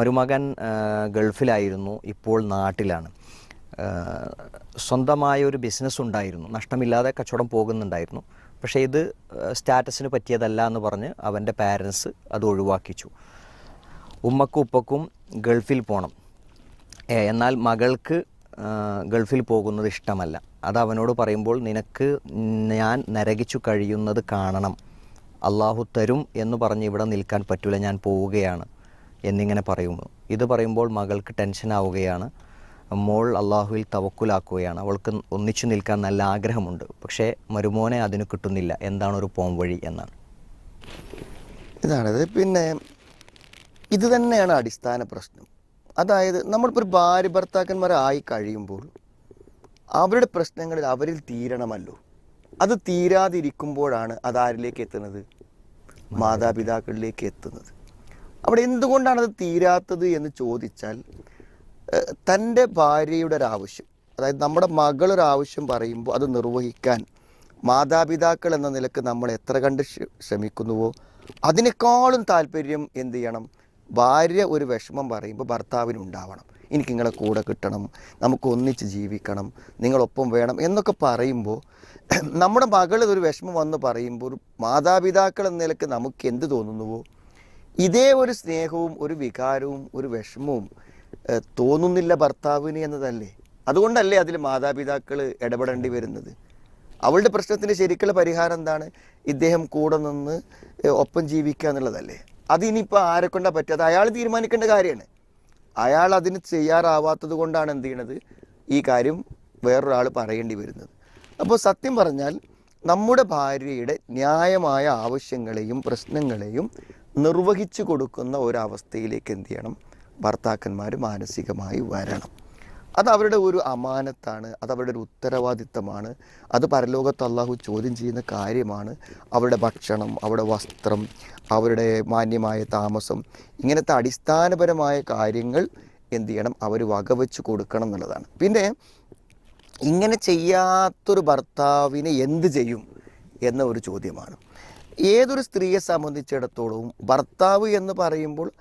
മരുമകൻ ഗൾഫിലായിരുന്നു ഇപ്പോൾ നാട്ടിലാണ്. സ്വന്തമായ ഒരു ബിസിനസ് ഉണ്ടായിരുന്നു. നഷ്ടമില്ലാതെ കച്ചവടം പോകുന്നുണ്ടായിരുന്നു. പക്ഷേ ഇത് സ്റ്റാറ്റസിന് പറ്റിയതല്ല എന്ന് പറഞ്ഞ് അവന്റെ പാരൻസ് അത് ഒഴിവാക്കിച്ചു. ഉമ്മക്കും ഉപ്പക്കും ഗൾഫിൽ പോകണം എന്നാൽ മകൾക്ക് ഗൾഫിൽ പോകുന്നത് ഇഷ്ടമല്ല. അത് അവനോട് പറയുമ്പോൾ നിനക്ക് ഞാൻ നരകിച്ചു കഴിയുന്നത് കാണണം. അള്ളാഹു തരും എന്ന് പറഞ്ഞ് ഇവിടെ നിൽക്കാൻ പറ്റില്ല ഞാൻ പോവുകയാണ്. എന്നിങ്ങനെ പറയുന്നു. ഇത് പറയുമ്പോൾ മകൾക്ക് ടെൻഷൻ ആവുകയാണ്. മോൾ അള്ളാഹുവിൽ തവക്കുലാക്കുകയാണ്. അവൾക്ക് ഒന്നിച്ചു നിൽക്കാൻ നല്ല ആഗ്രഹമുണ്ട്. പക്ഷേ മരുമോനെ അതിന് കിട്ടുന്നില്ല. എന്താണ് ഒരു പോം വഴി എന്നാണ്. ഇതാണത്. പിന്നെ ഇത് തന്നെയാണ് അടിസ്ഥാന പ്രശ്നം. അതായത് നമ്മളിപ്പോൾ ഒരു ഭാര്യ ഭർത്താക്കന്മാരായി കഴിയുമ്പോൾ അവരുടെ പ്രശ്നങ്ങളിൽ അവരിൽ തീരണമല്ലോ. അത് തീരാതിരിക്കുമ്പോഴാണ് അതാരിലേക്ക് എത്തുന്നത്? മാതാപിതാക്കളിലേക്ക് എത്തുന്നത്. അവിടെ എന്തുകൊണ്ടാണത് തീരാത്തത് എന്ന് ചോദിച്ചാൽ തന്റെ ഭാര്യയുടെ ഒരാവശ്യം അതായത് നമ്മുടെ മകളൊരാവശ്യം പറയുമ്പോൾ അത് നിർവഹിക്കാൻ മാതാപിതാക്കൾ എന്ന നിലയ്ക്ക് നമ്മൾ എത്ര കണ്ട് ശ്ര- ശ്രമിക്കുന്നുവോ? അതിനേക്കാളും താല്പര്യം എന്ത് ചെയ്യണം? ഭാര്യ ഒരു വിഷമം പറയുമ്പോൾ ഭർത്താവിന് ഉണ്ടാവണം എനിക്ക് നിങ്ങളെ കൂടെ കിട്ടണം നമുക്ക് ഒന്നിച്ച് ജീവിക്കണം നിങ്ങളൊപ്പം വേണം എന്നൊക്കെ പറയുമ്പോൾ നമ്മുടെ മകൾ ഒരു വിഷമം വന്ന് പറയുമ്പോൾ മാതാപിതാക്കൾ എന്ന നിലയ്ക്ക് നമുക്ക് എന്ത് തോന്നുന്നുവോ? ഇതേ ഒരു സ്നേഹവും ഒരു വികാരവും ഒരു വിഷമവും തോന്നുന്നില്ല ഭർത്താവിന് എന്നതല്ലേ? അതുകൊണ്ടല്ലേ അതിൽ മാതാപിതാക്കൾ ഇടപെടേണ്ടി വരുന്നത്. അവളുടെ പ്രശ്നത്തിന് ശരിക്കുള്ള പരിഹാരം എന്താണ്? ഇദ്ദേഹം കൂടെ നിന്ന് ഒപ്പം ജീവിക്കുക എന്നുള്ളതല്ലേ? അതിനിപ്പോൾ ആരെ കൊണ്ടാ പറ്റാതെ അയാൾ തീരുമാനിക്കേണ്ട കാര്യമാണ്. അയാൾ അതിന് ചെയ്യാറാവാത്തത് കൊണ്ടാണ് എന്ത് ചെയ്യണത്? ഈ കാര്യം വേറൊരാൾ പറയേണ്ടി വരുന്നത്. അപ്പോൾ സത്യം പറഞ്ഞാൽ നമ്മുടെ ഭാര്യയുടെ ന്യായമായ ആവശ്യങ്ങളെയും പ്രശ്നങ്ങളെയും നിർവഹിച്ചു കൊടുക്കുന്ന ഒരവസ്ഥയിലേക്ക് എന്ത് ചെയ്യണം? ഭർത്താക്കന്മാർ മാനസികമായി വരണം. അത് അവരുടെ ഒരു അമാനത്താണ് അത് അവരുടെ ഒരു ഉത്തരവാദിത്തമാണ് അത് പരലോകത്ത് അള്ളാഹു ചോദ്യം ചെയ്യുന്ന കാര്യമാണ്. അവരുടെ ഭക്ഷണം അവരുടെ വസ്ത്രം അവരുടെ മാന്യമായ താമസം ഇങ്ങനത്തെ അടിസ്ഥാനപരമായ കാര്യങ്ങൾ എന്ത് ചെയ്യണം? അവർ വകവെച്ച് കൊടുക്കണം എന്നുള്ളതാണ്. പിന്നെ ഇങ്ങനെ ചെയ്യാത്തൊരു ഭർത്താവിനെ എന്ത് ചെയ്യും? എന്ന ഒരു ചോദ്യമാണ്. ഏതൊരു സ്ത്രീയെ സംബന്ധിച്ചിടത്തോളവും ഭർത്താവ് എന്ന് പറയുമ്പോൾ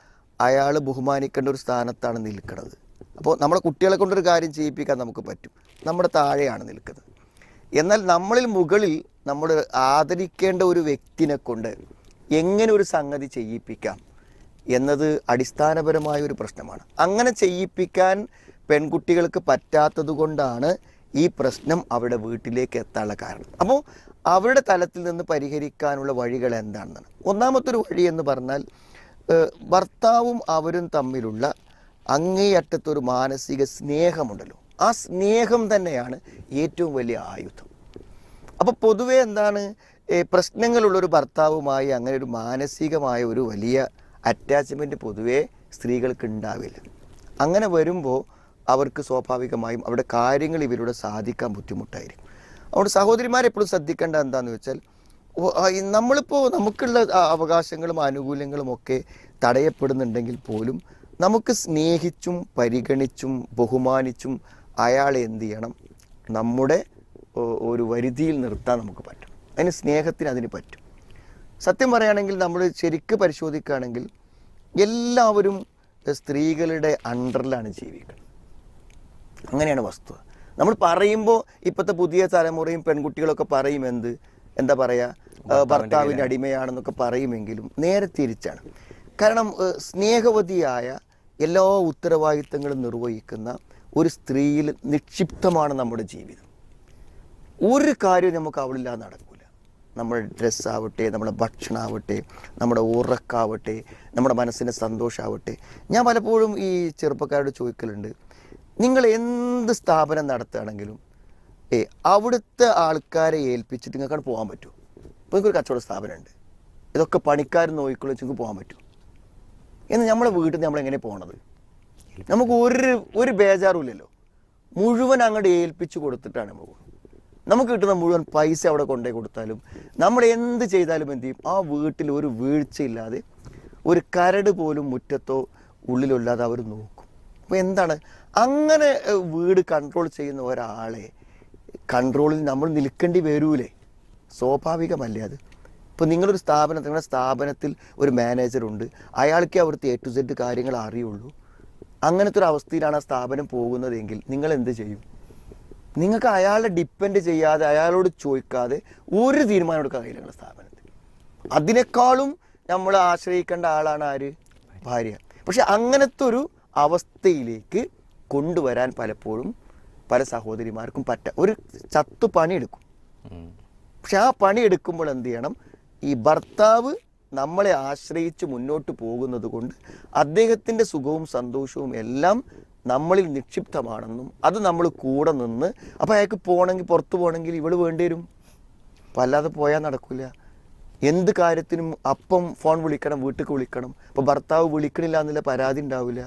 അയാൾ ബഹുമാനിക്കേണ്ട ഒരു സ്ഥാനത്താണ് നിൽക്കുന്നത്. അപ്പോൾ നമ്മുടെ കുട്ടികളെ കൊണ്ടൊരു കാര്യം ചെയ്യിപ്പിക്കാൻ നമുക്ക് പറ്റും. നമ്മുടെ താഴെയാണ് നിൽക്കുന്നത്. എന്നാൽ നമ്മളിൽ മുകളിൽ നമ്മൾ ആദരിക്കേണ്ട ഒരു വ്യക്തിനെ കൊണ്ട് എങ്ങനെ ഒരു സംഗതി ചെയ്യിപ്പിക്കാം എന്നത് അടിസ്ഥാനപരമായ ഒരു പ്രശ്നമാണ്. അങ്ങനെ ചെയ്യിപ്പിക്കാൻ പെൺകുട്ടികൾക്ക് പറ്റാത്തത് കൊണ്ടാണ് ഈ പ്രശ്നം അവിടെ വീട്ടിലേക്ക് എത്താനുള്ള കാരണം. അപ്പോൾ അവരുടെ തലത്തിൽ നിന്ന് പരിഹരിക്കാനുള്ള വഴികൾ എന്താണെന്നാണ്. ഒന്നാമത്തൊരു വഴി എന്ന് പറഞ്ഞാൽ ഭർത്താവും അവരും തമ്മിലുള്ള അങ്ങേയറ്റത്തൊരു മാനസിക സ്നേഹമുണ്ടല്ലോ. ആ സ്നേഹം തന്നെയാണ് ഏറ്റവും വലിയ ആയുധം. അപ്പോൾ പൊതുവെ എന്താണ് പ്രശ്നങ്ങളുള്ളൊരു ഭർത്താവുമായി അങ്ങനെ ഒരു മാനസികമായ ഒരു വലിയ അറ്റാച്ച്മെന്റ് പൊതുവേ സ്ത്രീകൾക്ക് ഉണ്ടാവില്ല. അങ്ങനെ വരുമ്പോൾ അവർക്ക് സ്വാഭാവികമായും അവിടെ കാര്യങ്ങൾ ഇവരുടെ സാധിക്കാൻ ബുദ്ധിമുട്ടായിരിക്കും. അതുകൊണ്ട് സഹോദരിമാരെ എപ്പോഴും ശ്രദ്ധിക്കേണ്ട എന്താണെന്ന് വെച്ചാൽ നമ്മളിപ്പോൾ നമുക്കുള്ള അവകാശങ്ങളും ആനുകൂല്യങ്ങളും ഒക്കെ തടയപ്പെടുന്നുണ്ടെങ്കിൽ പോലും നമുക്ക് സ്നേഹിച്ചും പരിഗണിച്ചും ബഹുമാനിച്ചും അയാൾ എന്ത് ചെയ്യണം? നമ്മുടെ ഒരു വരുതിയിൽ നിർത്താൻ നമുക്ക് പറ്റും. അതിന് സ്നേഹത്തിന് അതിന് പറ്റും. സത്യം പറയുകയാണെങ്കിൽ നമ്മൾ ശരിക്ക് പരിശോധിക്കുകയാണെങ്കിൽ എല്ലാവരും സ്ത്രീകളുടെ അണ്ടറിലാണ് ജീവിക്കുന്നത്. അങ്ങനെയാണ് വസ്തുത. നമ്മൾ പറയുമ്പോൾ ഇപ്പോഴത്തെ പുതിയ തലമുറയും പെൺകുട്ടികളൊക്കെ പറയും എന്ത്? എന്താ പറയുക ഭർത്താവിന്റെ അടിമയാണെന്നൊക്കെ പറയുമെങ്കിലും നേരെ തിരിച്ചാണ്. കാരണം സ്നേഹവതിയായ എല്ലാ ഉത്തരവാദിത്തങ്ങളും നിർവഹിക്കുന്ന ഒരു സ്ത്രീയിൽ നിക്ഷിപ്തമാണ് നമ്മുടെ ജീവിതം. ഒരു കാര്യവും നമുക്ക് അവളില്ലാതെ നടക്കില്ല നമ്മുടെ ഡ്രസ്സാവട്ടെ നമ്മുടെ ഭക്ഷണമാവട്ടെ നമ്മുടെ ഉറക്കാവട്ടെ നമ്മുടെ മനസ്സിന്റെ സന്തോഷമാവട്ടെ ഞാൻ പലപ്പോഴും ഈ ചെറുപ്പക്കാരോട് ചോദിക്കലുണ്ട് നിങ്ങൾ എന്ത് സ്ഥാപനം നടത്തുകയാണെങ്കിലും ഏ അവിടുത്തെ ആൾക്കാരെ ഏൽപ്പിച്ചിട്ട് നിങ്ങൾക്ക് പോകാൻ പറ്റുമോ? ഇപ്പോൾ നിങ്ങൾക്കൊരു കച്ചവട സ്ഥാപനമുണ്ട്. ഇതൊക്കെ പണിക്കാർ നോക്കിക്കൊള്ളു നിങ്ങൾക്ക് പോകാൻ പറ്റുമോ? എന്ന് നമ്മളെ വീട്ടിൽ നിന്ന് നമ്മൾ എങ്ങനെ പോകണത് നമുക്ക് ഒരു ഒരു ബേജാറും ഇല്ലല്ലോ മുഴുവൻ അങ്ങോട്ട് ഏൽപ്പിച്ച് കൊടുത്തിട്ടാണ് പോകുന്നത് നമുക്ക് കിട്ടുന്ന മുഴുവൻ പൈസ അവിടെ കൊണ്ടേ കൊടുത്താലും നമ്മൾ എന്ത് ചെയ്താലും എന്ത് ചെയ്യും? ആ വീട്ടിൽ ഒരു വീഴ്ചയില്ലാതെ ഒരു കരട് പോലും മുറ്റത്തോ ഉള്ളിലോ ഇല്ലാതെ അവർ നോക്കും. അപ്പോൾ എന്താണ് അങ്ങനെ വീട് കൺട്രോൾ ചെയ്യുന്ന ഒരാളെ കൺട്രോളിൽ നമ്മൾ നിൽക്കേണ്ടി വരൂലേ? സ്വാഭാവികമല്ലേ അത്? ഇപ്പോൾ നിങ്ങളൊരു സ്ഥാപനം നിങ്ങളുടെ സ്ഥാപനത്തിൽ ഒരു മാനേജറുണ്ട് അയാൾക്ക് അവിടുത്തെ എ ടു സെഡ് കാര്യങ്ങൾ അറിയുള്ളൂ. അങ്ങനത്തെ ഒരു അവസ്ഥയിലാണ് ആ സ്ഥാപനം പോകുന്നതെങ്കിൽ നിങ്ങൾ എന്ത് ചെയ്യും? നിങ്ങൾക്ക് അയാളെ ഡിപ്പെൻഡ് ചെയ്യാതെ അയാളോട് ചോദിക്കാതെ ഒരു തീരുമാനം എടുക്കാൻ കഴിയില്ല സ്ഥാപനത്തിൽ. അതിനേക്കാളും നമ്മൾ ആശ്രയിക്കേണ്ട ആളാണ് ആര്? ഭാര്യ. പക്ഷെ അങ്ങനത്തെ ഒരു അവസ്ഥയിലേക്ക് കൊണ്ടുവരാൻ പലപ്പോഴും പല സഹോദരിമാർക്കും പറ്റ. ഒരു ചത്തു പണിയെടുക്കും പക്ഷെ ആ പണി എടുക്കുമ്പോൾ എന്ത് ചെയ്യണം? ഈ ഭർത്താവ് നമ്മളെ ആശ്രയിച്ച് മുന്നോട്ട് പോകുന്നത് കൊണ്ട് അദ്ദേഹത്തിന്റെ സുഖവും സന്തോഷവും എല്ലാം നമ്മളിൽ നിക്ഷിപ്തമാണെന്നും അത് നമ്മൾ കൂടെ നിന്ന് അപ്പോൾ അയാൾക്ക് പോകണമെങ്കിൽ പുറത്തു പോകണമെങ്കിൽ ഇവൾ വേണ്ടി വരും. അപ്പം അല്ലാതെ പോയാൽ നടക്കില്ല എന്ത് കാര്യത്തിനും അപ്പം ഫോൺ വിളിക്കണം വീട്ടിലേക്ക് വിളിക്കണം. അപ്പോൾ ഭർത്താവ് വിളിക്കണില്ല എന്നുള്ള പരാതി ഉണ്ടാവില്ല.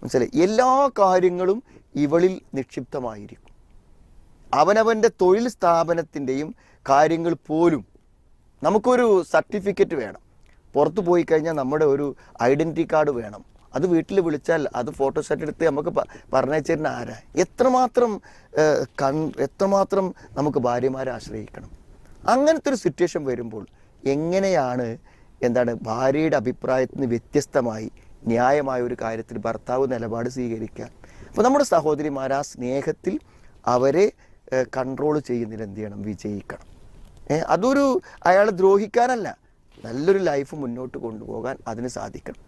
മനസ്സിലായി? എല്ലാ കാര്യങ്ങളും ഇവളിൽ നിക്ഷിപ്തമായിരിക്കും. അവനവന്റെ തൊഴിൽ സ്ഥാപനത്തിന്റെയും കാര്യങ്ങൾ പോലും നമുക്കൊരു സർട്ടിഫിക്കറ്റ് വേണം. പുറത്ത് പോയി കഴിഞ്ഞാൽ നമ്മുടെ ഒരു ഐഡന്റി കാർഡ് വേണം. അത് വീട്ടിൽ വിളിച്ചാൽ അത് ഫോട്ടോ ഫോട്ടോസ്റ്റാറ്റ് എടുത്ത് നമുക്ക് പറഞ്ഞു ആരാ? എത്രമാത്രം കൺ എത്രമാത്രം നമുക്ക് ഭാര്യമാരെ ആശ്രയിക്കണം? അങ്ങനത്തെ ഒരു സിറ്റുവേഷൻ വരുമ്പോൾ എങ്ങനെയാണ് എന്താണ് ഭാര്യയുടെ അഭിപ്രായത്തിന് വ്യത്യസ്തമായി ന്യായമായ ഒരു കാര്യത്തിൽ ഭർത്താവ് നിലപാട് സ്വീകരിക്കുക അപ്പോൾ നമ്മുടെ സഹോദരിമാർ ആ സ്നേഹത്തിൽ അവരെ കൺട്രോൾ ചെയ്യുന്നതിൽ എന്ത് ചെയ്യണം? വിജയിക്കണം. അതൊരു അയാളെ ദ്രോഹിക്കാനല്ല. നല്ലൊരു ലൈഫ് മുന്നോട്ട് കൊണ്ടുപോകാൻ അതിന് സാധിക്കണം.